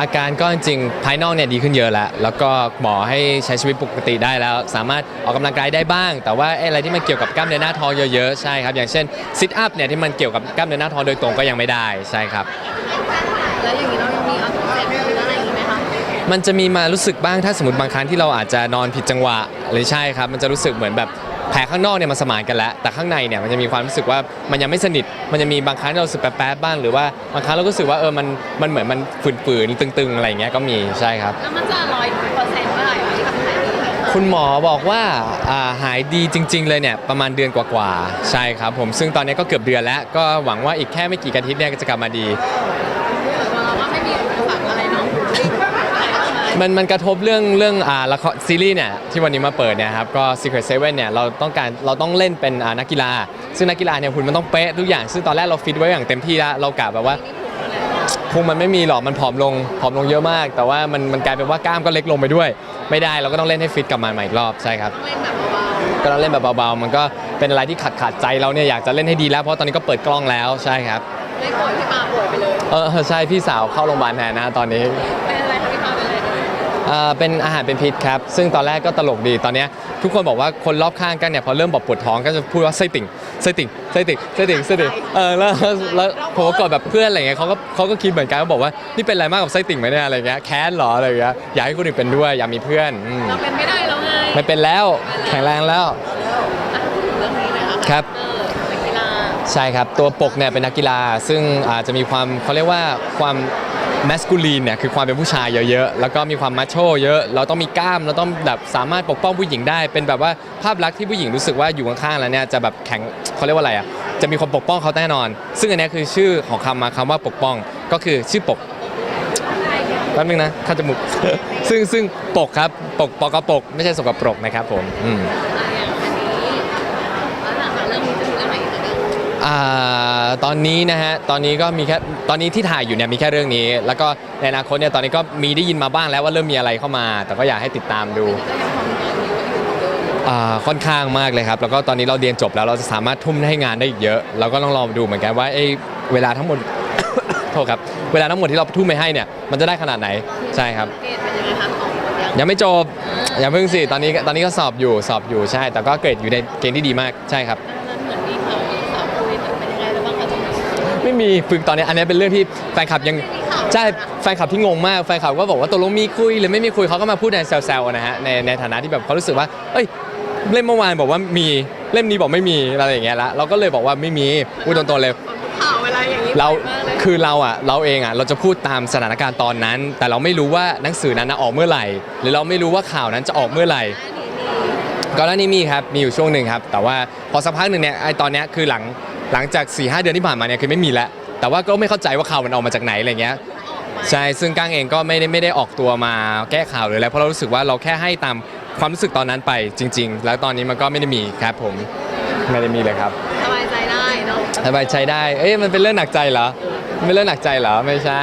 อาการก็จริงๆภายนอกเนี่ยดีขึ้นเยอะแล้ว แล้วก็หมอให้ใช้ชีวิตปกติได้แล้ว สามารถออกกำลังกายได้บ้าง แต่ว่าไอ้อะไรที่มันเกี่ยวกับกล้ามเนื้อหน้าท้องเยอะๆใช่ครับ อย่างเช่นซิทอัพเนี่ยที่มันเกี่ยวกับกล้ามเนื้อหน้าท้องโดยตรงก็ยังไม่ได้ใช่ครับ แล้วอย่างนี้เรายังมีอักเสบหรืออะไรอย่างนี้ไหมคะมันจะมีมารู้สึกบ้างถ้าสมมติบางครั้งที่เราอาจจะนอนผิดจังหวะหรือใช่ครับ มันจะรู้สึกเหมือนแบบ แผลข้างนอกเนี่ยมันสมานกันแล้ว แต่ข้างในเนี่ยมันจะมีความรู้สึกว่ามันยังไม่สนิท มันจะมีบางครั้งที่เรารู้สึกแป๊บๆบ้างหรือว่าบางครั้งเราก็รู้สึกว่าเออมันมันเหมือนมันฝืนๆตึง ๆ อะไรอย่างเงี้ยก็มีใช่ครับ แล้วมันจะร้อยเปอร์เซ็นต์เมื่อไหร่คะที่ทำหายดีคุณหมอบอกว่าอ่าหายดีจริง ๆ เลยเนี่ยประมาณเดือนกว่าๆใช่ครับ ผมซึ่งตอนนี้ก็เกือบเดือนแล้วก็หวังว่าอีกแค่ไม่กี่อาทิตย์เนี่ยก็จะกลับมาดี ตัวเราว่าไม่มีอุปสรรคอะไรเนาะ มันมันกระทบเรื่องเรื่องอ่าละครซีรีส์เนี่ยที่วันนี้มาเปิดเนี่ยครับก็ Secret Seven เนี่ยเราต้องการเราต้องเล่นเป็นอ่านักกีฬา ซึ่งนักกีฬาเนี่ยหุ่นมันต้องเป๊ะทุกอย่าง ซึ่งตอนแรกเราฟิตไว้อย่างเต็มที่แล้วเรากะแบบว่าพุงมันไม่มีหรอกมันผอมลงผอมลงเยอะมาก แต่ว่ามันมันกลายเป็นว่ากล้ามก็เล็กลงไปด้วย ไม่ได้เราก็ต้องเล่นให้ฟิตกลับมาใหม่อีกรอบใช่ครับเล่นแบบเบาก็ต้องเล่นแบบเบาๆมันก็เป็นอะไรที่ขัดขัดใจเราเนี่ยอยากจะเล่นให้ดีแล้วเพราะตอนนี้ก็เปิดกล้องแล้วใช่ครับๆไม่ป่วยพี่ปาป่วยไปเลยเออใช่พี่สาวเข้าโรงพยาบาลแทนนะตอนนี้ เลยเอ่อเป็นอาหารเป็นพิษครับ ซึ่งตอนแรกก็ตลกดีตอนเนี้ยทุกคนบอกว่าคนรอบข้างกันเนี่ยพอเริ่มบอกปวดท้องก็จะพูดว่าไส้ติ่งไส้ติ่งไส้ติ่งไส้ติ่งไส้ติ่งเออแล้วแล้วผมก็กอดแบบเพื่อนอะไรเงี้ยเขาก็เขาก็คิดเหมือนกันก็บอกว่านี่เป็นอะไรมากกับไส้ติ่งไหมเนี่ยอะไรเงี้ยแค้นเหรออะไรเงี้ยอยากให้คนอื่นเป็นด้วยอยากมีเพื่อนอืมเราเป็นไม่ได้แล้วไงไม่เป็นแล้วแข็งแรงแล้ว อะเรื่องนี้เลยค่ะครับ เออนักกีฬาใช่ครับ ตัวปกเนี่ยเป็นนักกีฬาซึ่งอาจจะมีความเขาเรียกว่าความ แมสคูลีนเนี่ยคือความเป็นผู้ชายเยอะๆ แล้วก็มีความมัชโชเยอะ เราต้องมีกล้าม เราต้องแบบสามารถปกป้องผู้หญิงได้ เป็นแบบว่าภาพลักษณ์ที่ผู้หญิงรู้สึกว่าอยู่ข้างๆ แล้วเนี่ยจะแบบแข็งเขาเรียกว่าอะไรอะ จะมีคนปกป้องเขาแน่นอน ซึ่งอันนี้คือชื่อของคำมาคำว่าปกป้อง ก็คือชื่อปกแป๊บนึงนะข้าจมูกซึ่งซึ่งปกครับ ปกปกกระปก ไม่ใช่สกปรกนะครับผมอืม อ่าตอนนี้นะฮะตอนนี้ก็มีแค่ตอนนี้ที่ถ่ายอยู่เนี่ยมีแค่เรื่องนี้ แล้วก็ในอนาคตเนี่ยตอนนี้ก็มีได้ยินมาบ้างแล้วว่าเริ่มมีอะไรเข้ามา แต่ก็อยากให้ติดตามดูก็ยังทำงานอยู่ก็อยู่เหมือนเดิมอ่าค่อนข้างมากเลยครับ แล้วก็ตอนนี้เราเรียนจบแล้วเราจะสามารถทุ่มให้งานได้อีกเยอะเราก็ต้องลองดูเหมือนกันว่าเอ้เวลาทั้งหมด โทษครับเวลาทั้งหมดที่เราทุ่มไปให้เนี่ยมันจะได้ขนาดไหนใช่ครับ เกรดเป็นยังไงคะของหมดยังยังไม่จบอย่าเพิ่งสิตอนนี้ตอนนี้ก็สอบอยู่สอบอยู่ใช่ แต่ก็เกรดอยู่ในเกณฑ์ที่ดีมากใช่ครับ ไม่มีฝึกตอนนี้อันนี้เป็นเรื่องที่แฟนคลับยังไม่มีข่าวใช่แฟนคลับที่งงมากแฟนคลับก็บอกว่าตกลงมีคุยหรือไม่มีคุยเขาก็มาพูดในแซวๆนะฮะในในฐานะที่แบบเขารู้สึกว่า เอ้ยเล่มเมื่อวานบอกว่ามีเล่มนี้บอกไม่มีอะไรอย่างเงี้ยละเราก็เลยบอกว่าไม่มีพูดตรงๆเลยข่าวเวลาอย่างนี้เราบ่อยมากเลยคือเราอะเราเองอะเราจะพูดตามสถานการณ์ตอนนั้น แต่เราไม่รู้ว่าหนังสือนั้นนะออกเมื่อไหร่ หรือเราไม่รู้ว่าข่าวนั้นจะออกเมื่อไหร่ก่อนหน้านี้มีครับมีอยู่ช่วงหนึ่งครับแต่ว่าพอสักพักหนึ่งเนี่ยไอตอนเนี้ยคือหลัง หลังจาก4ีหเดือนที่ผ่านมาเนี่ยคือไม่มีแล้วแต่ว่าก็ไม่เข้าใจว่าข่าวมันออกมาจากไหนอะไรเงี้ยใช่ซึ่งก้างเองก็ไม่ได้ไม่ได้ออกตัวมาแก้ข่าวหรืออะไรเพราะเรารู้สึกว่าเราแค่ให้ตามความรู้สึกตอนนั้นไปจริง ๆ แล้วตอนนี้มันก็ไม่ได้มีครับผมไม่ได้มีเลยครับสบายใจได้เนาะสบายใจได้เอ้ยมันเป็นเรื่องหนักใจเหรอมันเป็นเรื่องหนักใจเหรอไม่ใช่